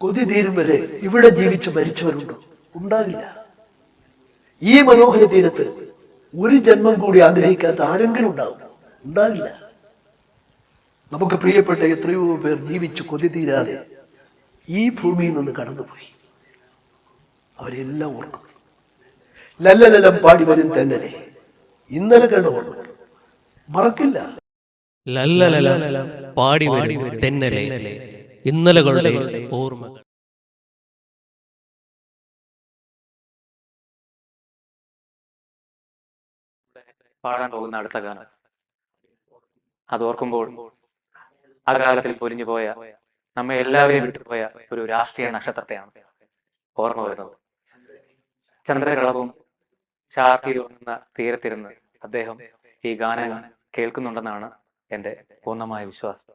കൊതി തീരും വരെ ഇവിടെ ജീവിച്ച് മരിച്ചവരുണ്ടോ. ഉണ്ടാകില്ല. ഈ മനോഹര തീരത്ത് ഒരു ജന്മം കൂടി ആഗ്രഹിക്കാത്ത ആരെങ്കിലും ഉണ്ടാവും. ഉണ്ടാകില്ല. നമുക്ക് പ്രിയപ്പെട്ട എത്രയോ പേർ ജീവിച്ച് കൊതി തീരാതെ ഈ ഭൂമിയിൽ നിന്ന് കടന്നുപോയി. അവരെല്ലാം ഓർക്കും. ലല്ലലലം പാടി വരും തന്നെ ഇന്നലെ കണ്ട ഓർമ്മ. മറക്കില്ല. ലല്ലലല പാടി വരും ഇന്നലകളുടെ ഓർമ്മകൾ. പാടാൻ പോകുന്ന അടുത്ത ഗാനം. അത് ഓർക്കുമ്പോൾ ആ കാലത്തിൽ പൊലിഞ്ഞു പോയ നമ്മെ എല്ലാവരെയും വിട്ടുപോയ ഒരു രാഷ്ട്രീയ നക്ഷത്രത്തെയാണ് ഓർമ്മ വരുന്നത്. ചന്ദ്രകളവും ചാർത്തി ഉറങ്ങുന്ന തീരത്തിരുന്ന് അദ്ദേഹം ഈ ഗാനങ്ങൾ കേൾക്കുന്നുണ്ടെന്നാണ് എന്റെ പൂർണമായ വിശ്വാസം.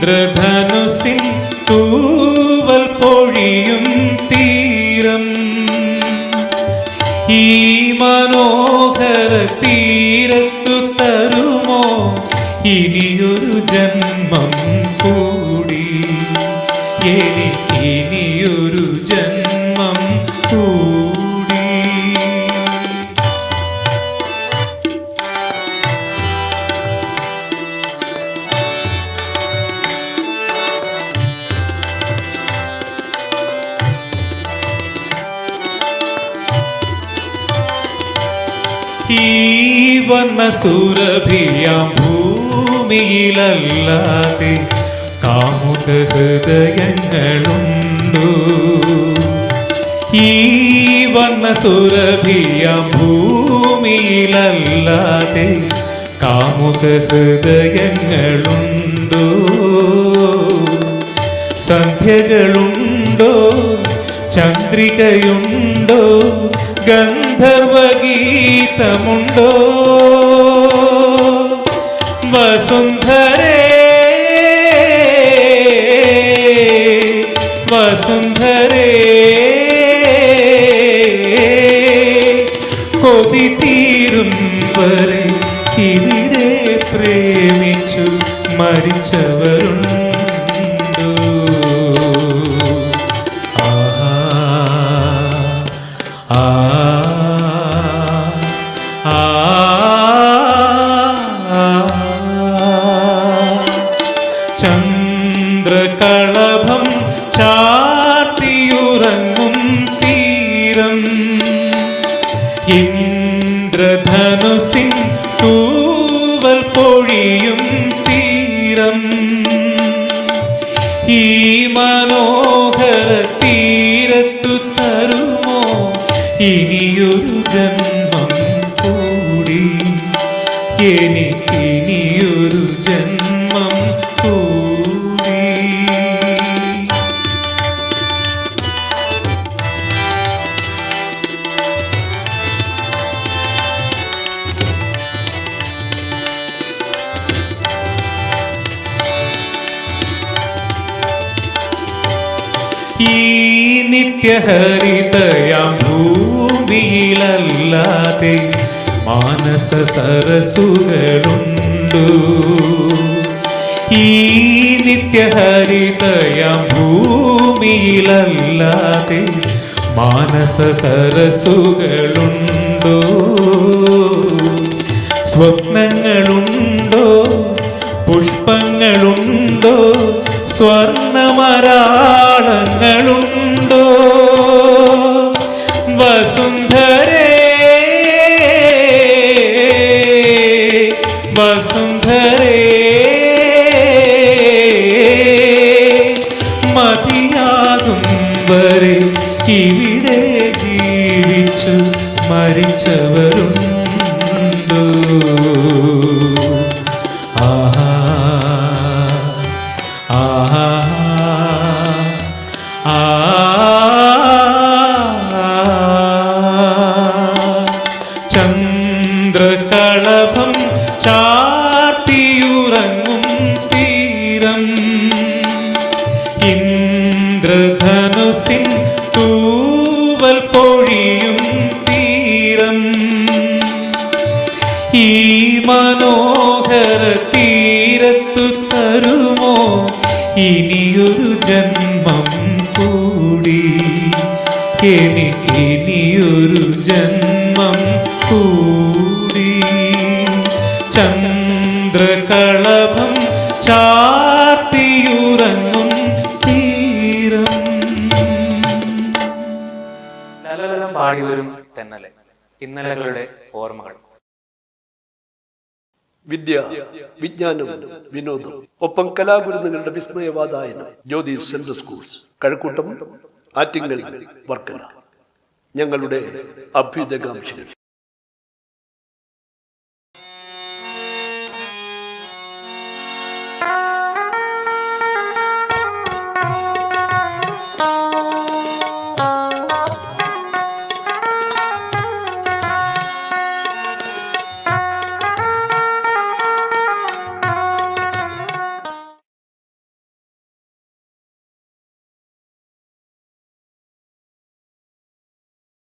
ഇന്ദ്രധനുസിൻ തൂവൽ പൊഴിയും തീരം. ഈ മനോഹര തീരത്തു തരുമോ? ഇനിയൊരു ജന്മം കൂടി. എനിക്കിനിയൊരു ജന്മം ഈ സുരഭിയാം ഭൂമിയിലല്ലാതെ കാമുക ഹൃദയങ്ങളുണ്ടു. ഈ വന്ന സുരഭിയാം ഭൂമിയിലല്ലാതെ കാമുക ഹൃദയങ്ങളുണ്ടോ. സന്ധ്യകളുണ്ടോ? ചന്ദ്രികയുണ്ടോ? ഗന്ധർവഗീതമുണ്ടോ? വസുന്ധരേ വസുന്ധരേ കൊതി ചന്ദ്രകളഭം ചാർത്തിയുറങ്ങും തീരം. ഇന്ദ്രധനുസിൻ തൂവൽ പൊഴിയും തീരം. ഈ മനോഹര ഈ നിത്യഹരിതയാം ഭൂമിയിലല്ലാതെ മാനസ സരസുകളുണ്ടു. ഈ നിത്യഹരിതയാം ഭൂമിയിലല്ലാതെ മാനസ സരസുകളുണ്ടോ. വസുന്ധരേ വസുന്ധരേ മതിയാകും വരെ ഇവിടെ ജീവിച്ചു മരിച്ചവരുണ്ടോ ആഹാ ആഹാ ആ ഇനിയൊരു ജന്മം കൂടി. എനിക്കിനിയൊരു ജന്മം കൂടി. ചന്ദ്രകളഭം ചാർത്തിയുറങ്ങും തീരം. ലലലലം പാടിവരും തെന്നലെ. ഇന്നലകളുടെ ഓർമ്മകൾ. വിദ്യ വിജ്ഞാനം വിനോദം. ഒപ്പം കലാഗുരുന്നുകളുടെ വിസ്മയവാദായനം ജ്യോതി സെൻട്രൽ സ്കൂൾസ്. കഴക്കൂട്ടം ആറ്റിങ്ങൽ വർക്കല. ഞങ്ങളുടെ അഭ്യുതകാംക്ഷികൾ